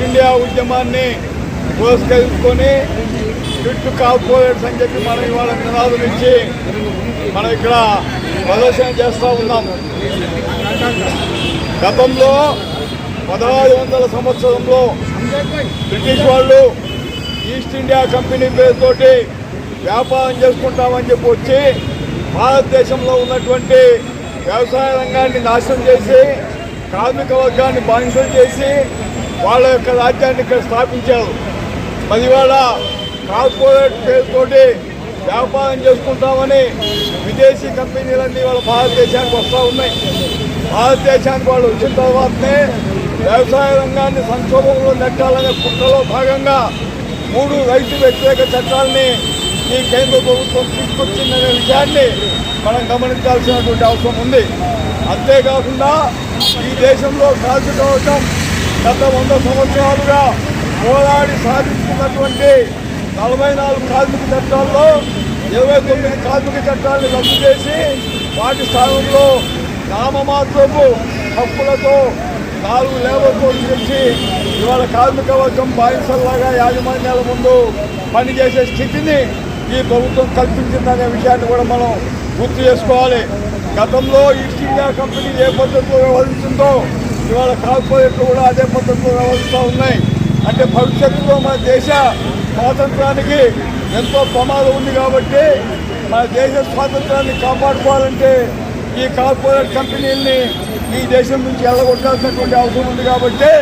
Quit India ఉద్యమాన్ని పురస్కరించుకొని quit corporates అని చెప్పి మనం ఇవాళ నినాదులు ఇచ్చి మనం ఇక్కడ ప్రదర్శన చేస్తూ ఉన్నాం. గతంలో పదహారు వందల సంవత్సరంలో బ్రిటిష్ వాళ్ళు ఈస్ట్ ఇండియా కంపెనీ పేరుతోటి వ్యాపారం చేసుకుంటామని చెప్పి వచ్చి భారతదేశంలో ఉన్నటువంటి వ్యవసాయ రంగాన్ని నాశనం చేసి కార్మిక వర్గాన్ని బానిసలు చేసి వాళ్ళ యొక్క రాజ్యాన్ని ఇక్కడ స్థాపించారు. మరి ఇవాళ కార్పొరేట్ పేరుతోటి వ్యాపారం చేసుకుంటామని విదేశీ కంపెనీలన్నీ వాళ్ళ భారతదేశానికి వస్తూ ఉన్నాయి. భారతదేశానికి వాళ్ళు వచ్చిన తర్వాతనే వ్యవసాయ రంగాన్ని సంక్షోభంలో నెట్టాలనే కుట్రలో భాగంగా మూడు రైతు వ్యతిరేక చట్టాలని ఈ కేంద్ర ప్రభుత్వం తీసుకొచ్చిందనే విషయాన్ని మనం గమనించాల్సినటువంటి అవసరం ఉంది. అంతేకాకుండా ఈ దేశంలో కాల్చుకోవటం గత వంద సంవత్సరాలుగా పోరాడి సాధించుకున్నటువంటి నలభై నాలుగు కార్మిక చట్టాల్లో ఇరవై తొమ్మిది కార్మిక చట్టాలను రద్దు చేసి వాటి స్థానంలో నామమాత్రపు హక్కులతో నాలుగు లేబర్ కోడ్లు తెచ్చి ఇవాళ కార్మిక వర్గం బానిసల్లాగా యాజమాన్యాల ముందు పనిచేసే స్థితిని ఈ ప్రభుత్వం కల్పించిందనే విషయాన్ని కూడా మనం గుర్తు చేసుకోవాలి. గతంలో ఈస్ట్ ఇండియా కంపెనీ ఏ పద్ధతిలో వ్యవహరించిందో ఇవాళ కార్పొరేట్లు కూడా అదే పద్ధతిలో వ్యవహరిస్తూ ఉన్నాయి. అంటే భవిష్యత్తులో మన దేశ స్వాతంత్రానికి ఎంతో ప్రమాదం ఉంది కాబట్టి మన దేశ స్వాతంత్రాన్ని కాపాడుకోవాలంటే ఈ కార్పొరేట్ కంపెనీల్ని ఈ దేశం నుంచి వెళ్ళగొట్టాల్సినటువంటి అవసరం ఉంది కాబట్టి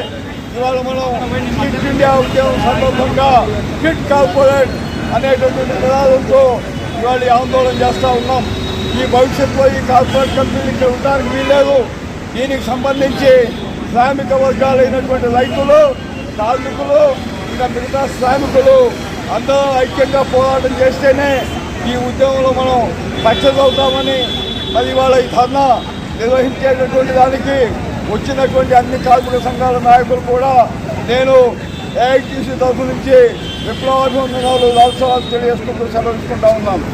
ఇవాళ మనం ఫిట్ ఇండియా ఉద్యమం సందర్భంగా ఫిట్ కార్పొరేట్ అనేటటువంటి నినాదంతో ఇవాళ ఆందోళన చేస్తూ ఉన్నాం. ఈ భవిష్యత్తులో ఈ కార్పొరేట్ కంపెనీలు ఇక్కడ ఉండడానికి వీల్లేదు. దీనికి సంబంధించి శ్రామిక వర్గాలైనటువంటి రైతులు కార్మికులు ఇంకా మిగతా శ్రామికులు అందరూ ఐక్యంగా పోరాటం చేస్తేనే ఈ ఉద్యమంలో మనం పచ్చదవుతామని మరి ఇవాళ ఈ ధర్నా నిర్వహించేటటువంటి దానికి వచ్చినటువంటి అన్ని కార్మిక సంఘాల నాయకులు కూడా నేను ఏఐటీసీ తరఫు నుంచి విప్లవాభివందనాలు రాష్ట్రాలు తెలియజేసుకుంటూ సెలవు ఉన్నాను.